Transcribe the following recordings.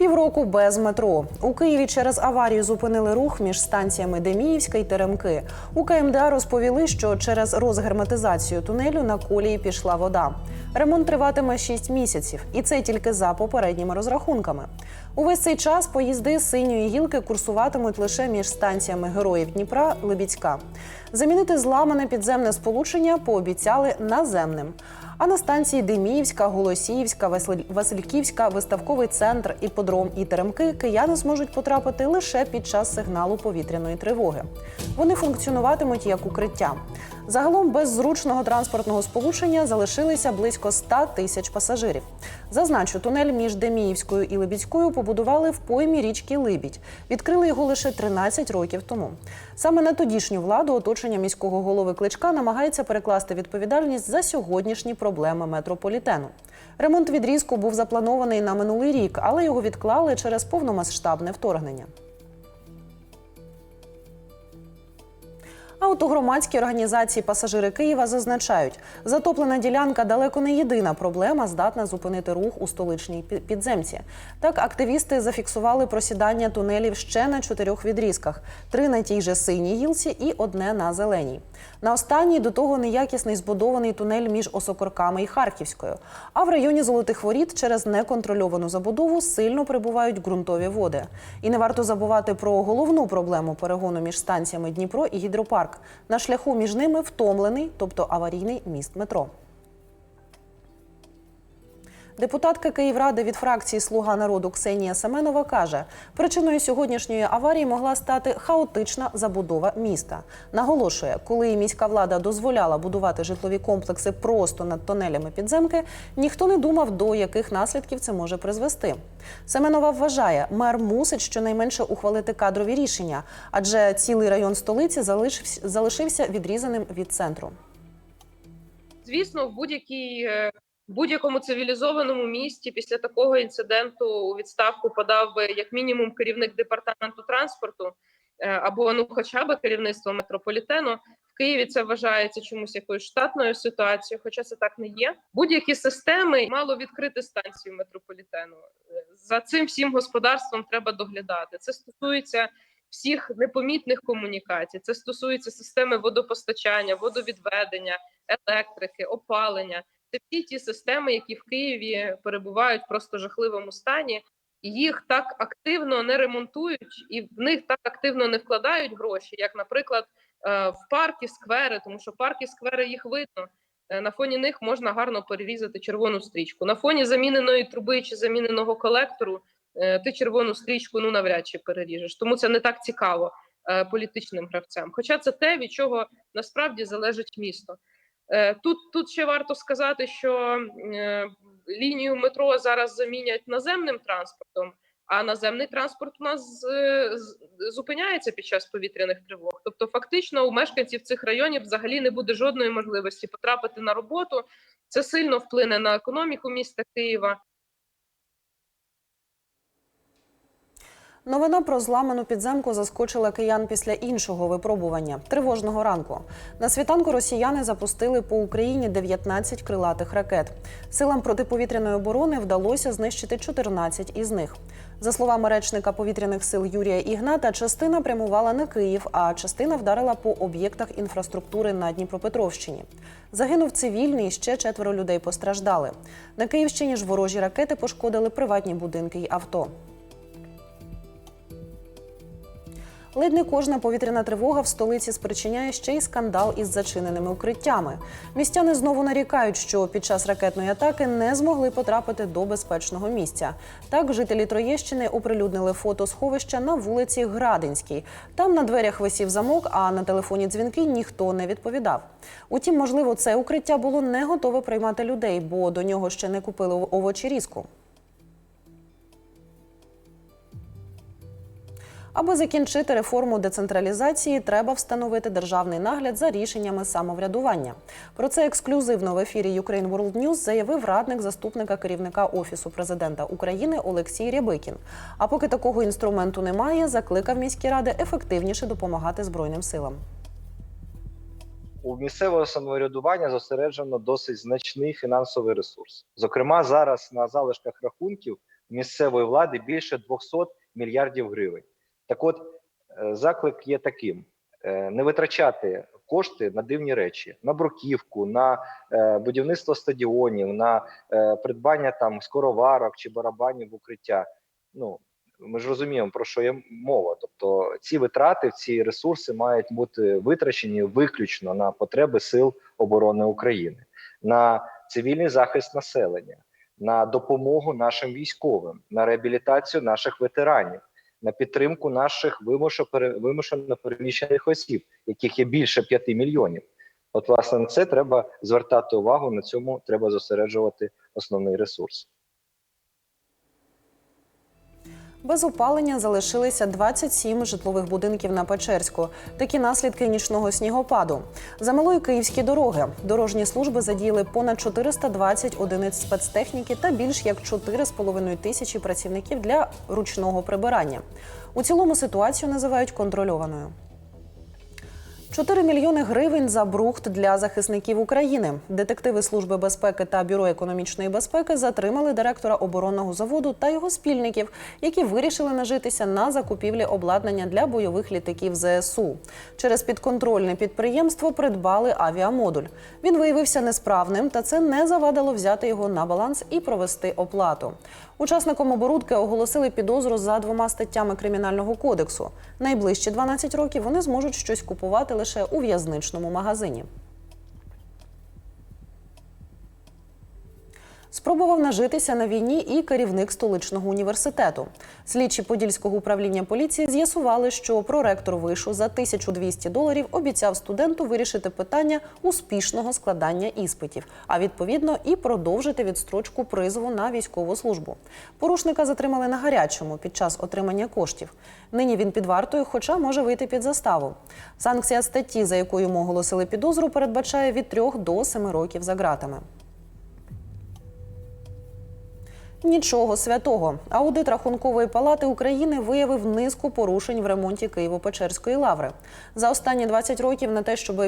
Півроку без метро у Києві через аварію зупинили рух між станціями Деміївська і Теремки. У КМДА розповіли, що через розгерметизацію тунелю на колії пішла вода. Ремонт триватиме 6 місяців, і це тільки за попередніми розрахунками. Увесь цей час поїзди синьої гілки курсуватимуть лише між станціями Героїв Дніпра Лебідська. Замінити зламане підземне сполучення пообіцяли наземним. А на станції Деміївська, Голосіївська, Василь- Васильківська, виставковий центр, іподром і теремки кияни зможуть потрапити лише під час сигналу повітряної тривоги. Вони функціонуватимуть як укриття. Загалом без зручного транспортного сполучення залишилися близько 100 тисяч пасажирів. Зазначу, тунель між Деміївською і Лебідською побудували в поймі річки Либідь. Відкрили його лише 13 років тому. Саме на тодішню владу оточення міського голови Кличка намагається перекласти відповідальність за сьогоднішні проблеми метрополітену. Ремонт відрізку був запланований на минулий рік, але його відклали через повномасштабне вторгнення. А от організації пасажири Києва зазначають, затоплена ділянка далеко не єдина проблема, здатна зупинити рух у столичній підземці. Так, активісти зафіксували просідання тунелів ще на чотирьох відрізках: три на тій же синій гілці і одне на зеленій. На останній до того неякісний збудований тунель між Осокорками і Харківською. А в районі Золотих Воріт через неконтрольовану забудову сильно прибувають ґрунтові води. І не варто забувати про головну проблему перегону між станціями Дніпро і Гідропарк. На шляху між ними втомлений, тобто аварійний міст метро. Депутатка Київради від фракції Слуга народу Ксенія Семенова каже, причиною сьогоднішньої аварії могла стати хаотична забудова міста. Наголошує, коли міська влада дозволяла будувати житлові комплекси просто над тонелями підземки, ніхто не думав, до яких наслідків це може призвести. Семенова вважає, мер мусить щонайменше ухвалити кадрові рішення, адже цілий район столиці залишився, відрізаним від центру. звісно, в будь-якій е, будь-якому цивілізованому місті після такого інциденту у відставку подав би як мінімум керівник департаменту транспорту е, або ну, хоча б керівництво метрополітену. В Києві це вважається чомусь якоюсь штатною ситуацією, хоча це так не є. Будь-які системи мало відкрити станцію метрополітену. Е, За цим всім господарством треба доглядати. Це стосується всіх непомітних комунікацій. Це стосується системи водопостачання, водовідведення, електрики, опалення. Це всі ті системи, які в Києві перебувають в просто жахливому стані. Їх так активно не ремонтують, і в них так активно не вкладають гроші, як, наприклад, е, в парки, сквери, тому що парки, сквери їх видно. Е, На фоні них можна гарно перерізати червону стрічку. На фоні заміненої труби чи заміненого колектору е, ти червону стрічку ну навряд чи переріжеш. Тому це не так цікаво політичним гравцям. Хоча це те, від чого насправді залежить місто. Е, Тут тут ще варто сказати, що е, лінію метро зараз замінять наземним транспортом, а наземний транспорт у нас е, зупиняється під час повітряних тривог. Тобто, фактично, у мешканців цих районів взагалі не буде жодної можливості потрапити на роботу. Це сильно вплине на економіку міста Києва. Новина про зламану підземку заскочила киян після іншого випробування тривожного ранку. На світанку росіяни запустили по Україні 19 крилатих ракет. Силам протиповітряної оборони вдалося знищити 14 із них. За словами речника повітряних сил Юрія Ігната, частина прямувала на Київ, а частина вдарила по об'єктах інфраструктури на Дніпропетровщині. Загинув цивільний, і ще четверо людей постраждали. На Київщині ж ворожі ракети пошкодили приватні будинки й авто. Ледь не кожна повітряна тривога в столиці спричиняє ще й скандал із зачиненими укриттями. Містяни знову нарікають, що під час ракетної атаки не змогли потрапити до безпечного місця. Так, жителі Троєщини оприлюднили фото сховища на вулиці Градинській. Там на дверях висів замок, а на телефоні дзвінки ніхто не відповідав. Утім, можливо, це укриття було не готове приймати людей, бо до нього ще не купили овочерізку. Аби закінчити реформу децентралізації, треба встановити державний нагляд за рішеннями самоврядування. Про це ексклюзивно в ефірі Ukraine World News заявив радник заступника керівника офісу президента України Олексій Рябикін. А поки такого інструменту немає, закликав міські ради ефективніше допомагати збройним силам. у місцевого самоврядування зосереджено досить значний фінансовий ресурс. Зокрема, зараз на залишках рахунків місцевої влади більше 200 мільярдів гривень. Так от е, заклик є таким: е, не витрачати кошти на дивні речі, на бруківку, на е, будівництво стадіонів, на придбання там скороварок чи барабанів в укриття. Ну ми ж розуміємо про що є мова. Тобто ці витрати, ці ресурси мають бути витрачені виключно на потреби сил оборони України, на цивільний захист населення, на допомогу нашим військовим, на реабілітацію наших ветеранів, на підтримку наших вимушено переміщених осіб, яких є більше 5 мільйонів. От, власне, на це треба звертати увагу. На цьому треба зосереджувати основний ресурс. Без опалення залишилися 27 житлових будинків на Печерську. Такі наслідки нічного снігопаду. Замилої київські дороги. Дорожні служби задіяли понад 420 одиниць спецтехніки та більш як 4,5 тисячі працівників для ручного прибирання. У цілому ситуацію називають контрольованою. 4 мільйони гривень за брухт для захисників України. Детективи Служби безпеки та Бюро економічної безпеки затримали директора оборонного заводу та його спільників, які вирішили нажитися на закупівлі обладнання для бойових літаків ЗСУ. Через підконтрольне підприємство придбали авіамодуль. Він виявився несправним, та це не завадило взяти його на баланс і провести оплату. Учасникам оборудки оголосили підозру за двома статтями кримінального кодексу. Найближчі 12 років вони зможуть щось купувати лише у в'язничному магазині. Спробував нажитися на війні і керівник столичного університету. Слідчі Подільського управління поліції з'ясували, що проректор вишу за 1200 доларів обіцяв студенту вирішити питання успішного складання іспитів, а відповідно і продовжити відстрочку призову на військову службу. Порушника затримали на гарячому під час отримання коштів. Нині він під вартою, хоча може вийти під заставу. Санкція статті, за якою йому оголосили підозру, передбачає від 3 до 7 років за ґратами. Нічого святого. Аудит Рахункової палати України виявив низку порушень в ремонті Києво-Печерської лаври. За останні 20 років на те, щоб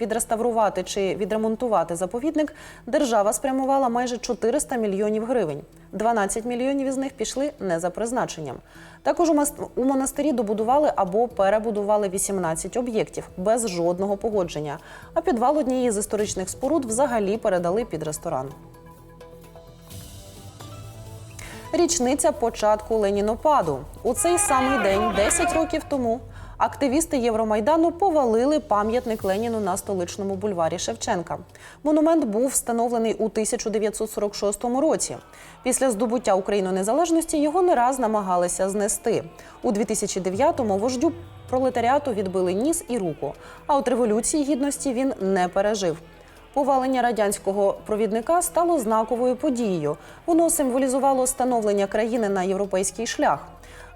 відреставрувати чи відремонтувати заповідник, держава спрямувала майже 400 мільйонів гривень. 12 мільйонів із них пішли не за призначенням. Також у монастирі добудували або перебудували 18 об'єктів без жодного погодження. А підвал однієї з історичних споруд взагалі передали під ресторан. Річниця початку Ленінопаду. У цей самий день, 10 років тому, активісти Євромайдану повалили пам'ятник Леніну на столичному бульварі Шевченка. Монумент був встановлений у 1946 році. Після здобуття Україною незалежності його не раз намагалися знести. У 2009-му вождю пролетаріату відбили ніс і руку. А от революції гідності він не пережив. Повалення радянського провідника стало знаковою подією. Воно символізувало становлення країни на європейський шлях.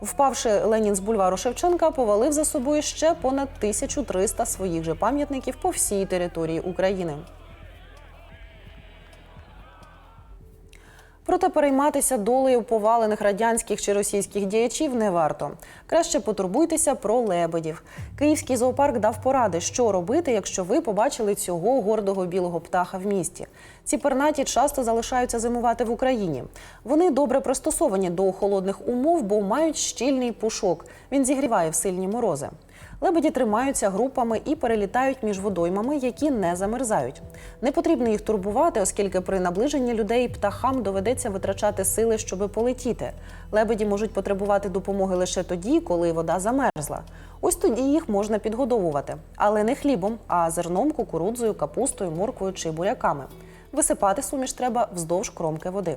Впавши Ленін з бульвару Шевченка, повалив за собою ще понад 1300 своїх же пам'ятників по всій території України. Проте перейматися долею повалених радянських чи російських діячів не варто. Краще потурбуйтеся про лебедів. Київський зоопарк дав поради, що робити, якщо ви побачили цього гордого білого птаха в місті. Ці пернаті часто залишаються зимувати в Україні. Вони добре пристосовані до холодних умов, бо мають щільний пушок. Він зігріває в сильні морози. Лебеді тримаються групами і перелітають між водоймами, які не замерзають. Не потрібно їх турбувати, оскільки при наближенні людей птахам доведеться витрачати сили, щоб полетіти. Лебеді можуть потребувати допомоги лише тоді, коли вода замерзла. Ось тоді їх можна підгодовувати, але не хлібом, а зерном, кукурудзою, капустою, морквою чи буряками. Висипати суміш треба вздовж кромки води.